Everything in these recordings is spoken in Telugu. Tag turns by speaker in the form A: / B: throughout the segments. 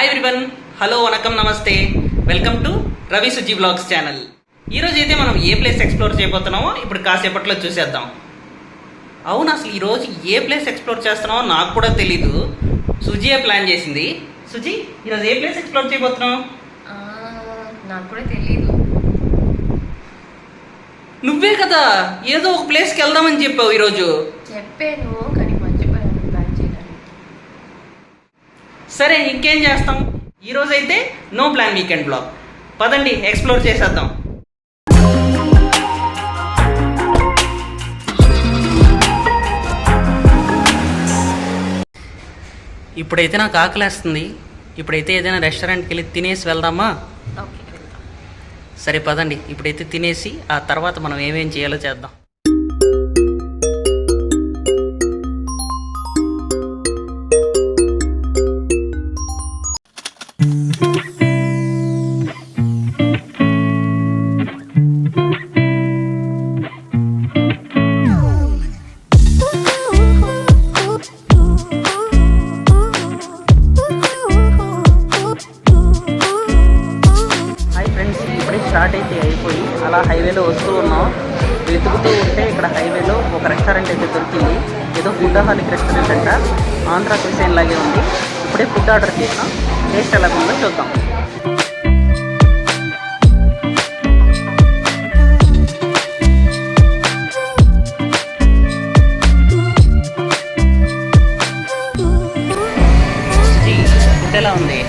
A: హాయ్ ఎవ్రీవన్ హలో వనకం నమస్తే. Welcome to Ravi Suji vlogs channel ఈరోజు అయితే మనం ఏ ప్లేస్ ఎక్స్ప్లోర్ చేయబోతున్నామో ఇప్పుడు కాసేపట్లో చూసేద్దాం. అవును అసలు ఈరోజు ఏ ప్లేస్ ఎక్స్ప్లోర్ చేస్తున్నామో నాకు కూడా తెలీదు. సుజీయే ప్లాన్ చేసింది. సుజీ ఈరోజు ఏ ప్లేస్ ఎక్స్ప్లోర్ చేయబోతున్నావు?
B: నాకు కూడా తెలియదు
A: నువ్వే కదా ఏదో ఒక ప్లేస్కి వెళ్దామని చెప్పావు ఈరోజు.
B: చెప్పాను కానీ మర్చిపోయాను ప్లాన్ చేయడానికి
A: సరే ఇంకేం చేస్తాం? ఈరోజు అయితే నో ప్లాన్ వీకెండ్ బ్లాగ్. పదండి ఎక్స్ప్లోర్ చేసేద్దాం. ఇప్పుడైతే నాకు ఆకలేస్తుంది. ఇప్పుడైతే ఏదైనా రెస్టారెంట్కి వెళ్ళి తినేసి వెళ్దామా? సరే పదండి. ఇప్పుడైతే తినేసి ఆ తర్వాత మనం ఏమేం చేయాలో చేద్దాం. అలా హైవేలో వస్తూ ఉన్నాం. వెతుకుతూ ఉంటే ఇక్కడ హైవేలో ఒక రెస్టారెంట్ అయితే దొరికింది. ఏదో ఫుడ్డహాలిక్ రెస్టారెంట్ అంట. ఆంధ్ర క్రిసైన్ లాగే ఉంది. ఇప్పుడే ఫుడ్ ఆర్డర్ చేసాం. టేస్ట్ ఎలా ఉందో చూద్దాం. ఎలా ఉంది?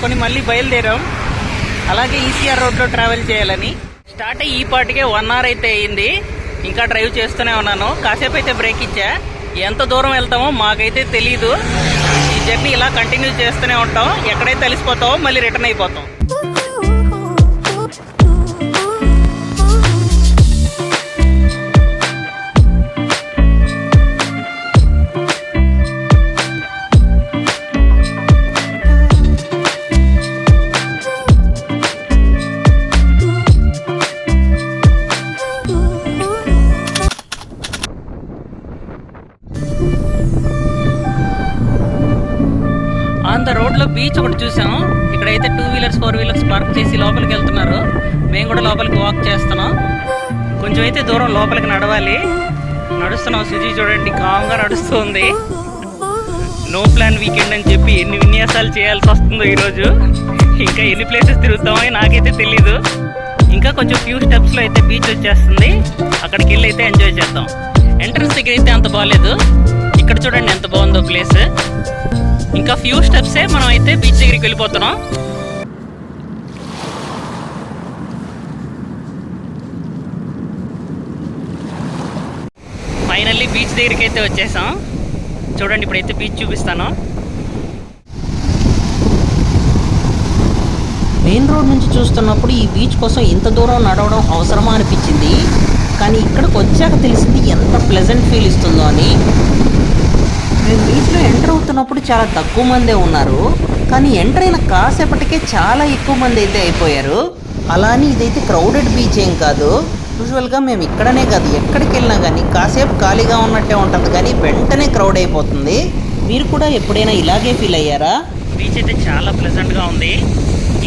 A: చేసుకొని మళ్ళీ బయలుదేరాం. అలాగే ఈసీఆర్ రోడ్లో ట్రావెల్ చేయాలని. స్టార్ట్ అయ్యి ఈ పాటికే వన్ అవర్ అయితే అయింది ఇంకా డ్రైవ్ చేస్తూనే ఉన్నాను. కాసేపు అయితే బ్రేక్ ఇచ్చా. ఎంత దూరం వెళ్తామో మాకైతే తెలీదు. ఈ జర్నీ ఇలా కంటిన్యూ చేస్తూనే ఉంటాం. ఎక్కడైతే తెలిసిపోతామో మళ్ళీ రిటర్న్ అయిపోతాం. చూసాం ఇక్కడైతే two wheelers four wheelers park చేసి లోపలికి వెళ్తున్నారు. మేము కూడా లోపలికి వాక్ చేస్తున్నాం. కొంచెం అయితే దూరం లోపలికి నడవాలి. నడుస్తున్నాం. సుజీ చూడండి కామ్గా నడుస్తుంది. నో ప్లాన్ వీకెండ్ అని చెప్పి ఎన్ని విన్యాసాలు చేయాల్సి వస్తుందో ఈరోజు. ఇంకా ఎన్ని ప్లేసెస్ తిరుగుతామో నాకైతే తెలీదు. ఇంకా కొంచెం ఫ్యూ స్టెప్స్లో అయితే బీచ్ వచ్చేస్తుంది. అక్కడికి వెళ్ళి అయితే ఎంజాయ్ చేద్దాం. ఎంట్రన్స్ దగ్గర అయితే అంత బాగాలేదు ఇక్కడ చూడండి ఎంత బాగుందో ప్లేస్ ఇంకా ఫ్యూ స్టెప్సే మనం అయితే బీచ్ దగ్గరికి వెళ్ళిపోతున్నాం. ఫైనల్లీ బీచ్ దగ్గరికి అయితే వచ్చేసాం. చూడండి ఇప్పుడైతే బీచ్ చూపిస్తాను. మెయిన్ రోడ్ నుంచి చూస్తున్నప్పుడు ఈ బీచ్ కోసం ఇంత దూరం నడవడం అవసరమా అనిపించింది? కానీ ఇక్కడికి వచ్చాక తెలిసింది ఎంత ప్లెజెంట్ ఫీల్ ఇస్తుందో అని. మేము బీచ్లో ఎంటర్ అవుతున్నప్పుడు చాలా తక్కువ మందే ఉన్నారు. కానీ ఎంటర్ అయిన కాసేపటికే చాలా ఎక్కువ మంది అయితే అయిపోయారు. అలా అని ఇదైతే క్రౌడెడ్ బీచ్ ఏం కాదు. యూజువల్గా మేము ఇక్కడనే కాదు ఎక్కడికి వెళ్ళినా కానీ కాసేపు ఖాళీగా ఉన్నట్టే ఉంటుంది. కానీ వెంటనే క్రౌడ్ అయిపోతుంది. మీరు కూడా ఎప్పుడైనా ఇలాగే ఫీల్ అయ్యారా? బీచ్ అయితే చాలా ప్లెజెంట్గా ఉంది.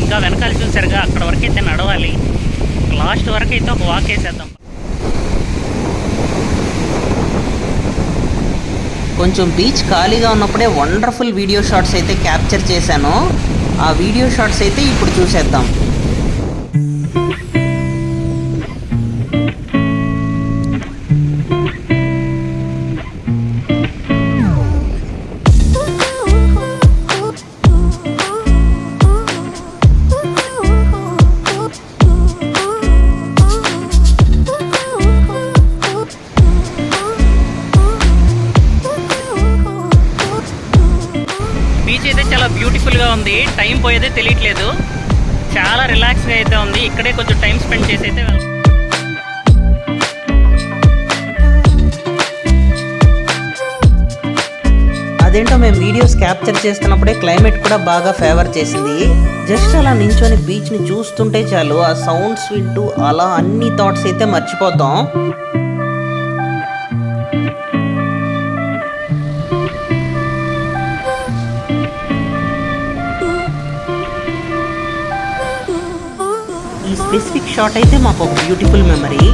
A: ఇంకా వెనకాల చూసారుగా అక్కడ వరకు అయితే నడవాలి. లాస్ట్ వరకు అయితే ఒక వాక్ వేసేద్దాం. కొంచెం బీచ్ ఖాళీగా ఉన్నప్పుడే వండర్ఫుల్ వీడియో షాట్స్ అయితే క్యాప్చర్ చేశాను. ఆ వీడియో షాట్స్ అయితే ఇప్పుడు చూసేద్దాం. బ్యూటిఫుల్గా ఉంది. టైం పోయేదే తెలియట్లేదు. చాలా రిలాక్స్గా అయితే ఉంది. ఇక్కడే కొంచెం టైం స్పెండ్ చేసి అయితే అదేంటో మేము వీడియోస్ క్యాప్చర్ చేస్తున్నప్పుడే క్లైమేట్ కూడా బాగా ఫేవర్ చేసింది. జస్ట్ అలా నించొని బీచ్ని చూస్తుంటే చాలు ఆ సౌండ్స్ వింటూ అలా అన్ని థాట్స్ అయితే మర్చిపోతాం. స్పెసిఫిక్ షాట్ అయితే మాకు ఒక బ్యూటిఫుల్ మెమరీ.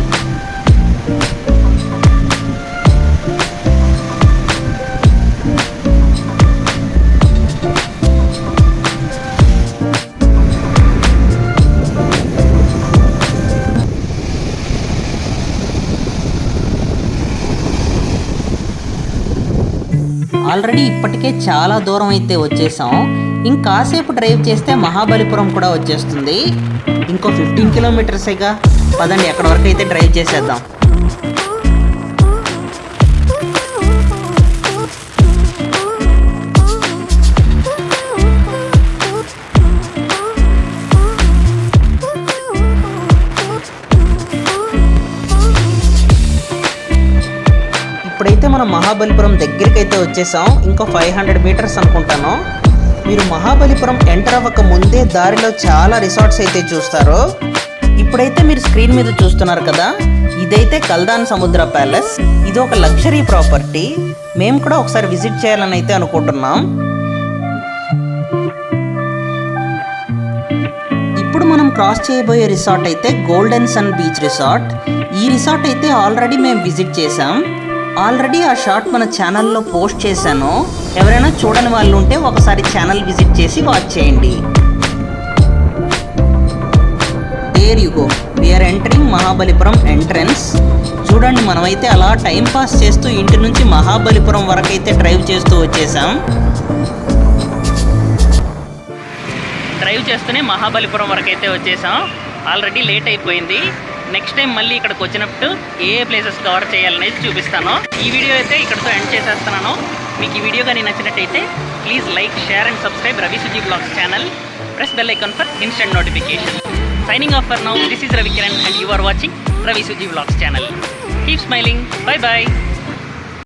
A: ఆల్రెడీ ఇప్పటికే చాలా దూరం అయితే వచ్చేసాం. ఇంకాసేపు డ్రైవ్ చేస్తే మహాబలిపురం కూడా వచ్చేస్తుంది. ఇంకో ఫిఫ్టీన్ కిలోమీటర్సేగా పదండి ఎక్కడ వరకు అయితే డ్రైవ్ చేసేద్దాం. ఇప్పుడైతే మనం మహాబలిపురం దగ్గరికి అయితే వచ్చేసాం. ఇంకో ఫైవ్ హండ్రెడ్ మీటర్స్ అనుకుంటాను. మీరు మహాబలిపురం ఎంటర్ అవ్వక ముందే దారిలో చాలా రిసార్ట్స్ అయితే చూస్తారు? ఇప్పుడైతే మీరు స్క్రీన్ మీద చూస్తున్నారు కదా ఇదైతే కల్దాన్ సముద్ర ప్యాలెస్. ఇది ఒక లగ్జరీ ప్రాపర్టీ. మేము కూడా ఒకసారి విజిట్ చేయాలని అయితే అనుకుంటున్నాం. ఇప్పుడు మనం క్రాస్ చేయబోయే రిసార్ట్ అయితే గోల్డెన్ సన్ బీచ్ రిసార్ట్. ఈ రిసార్ట్ అయితే ఆల్రెడీ మేము విజిట్ చేసాం ఆల్రెడీ ఆ షార్ట్ మన ఛానల్లో పోస్ట్ చేశాను. ఎవరైనా చూడని వాళ్ళు ఉంటే ఒకసారి ఛానల్ విజిట్ చేసి వాచ్ చేయండి. There you go we're entering Mahabalipuram entrance చూడండి మనమైతే అలా టైం పాస్ చేస్తూ ఇంటి నుంచి మహాబలిపురం వరకు అయితే డ్రైవ్ చేస్తూ వచ్చేసాం. డ్రైవ్ చేస్తూనే మహాబలిపురం వరకు అయితే వచ్చేసాం. ఆల్రెడీ లేట్ అయిపోయింది. నెక్స్ట్ టైం మళ్ళీ ఇక్కడికి వచ్చినప్పుడు ఏ ప్లేసెస్ కవర్ చేయాలనేది చూపిస్తాను. ఈ వీడియో అయితే ఇక్కడితో ఎండ్ చేసేస్తున్నాను. మీకు ఈ వీడియో కానీ నచ్చినట్టయితే please like share and subscribe Ravi Suji vlogs channel press bell icon for instant notification signing off for now this is Ravi Kiran and you are watching Ravi Suji vlogs channel keep smiling bye bye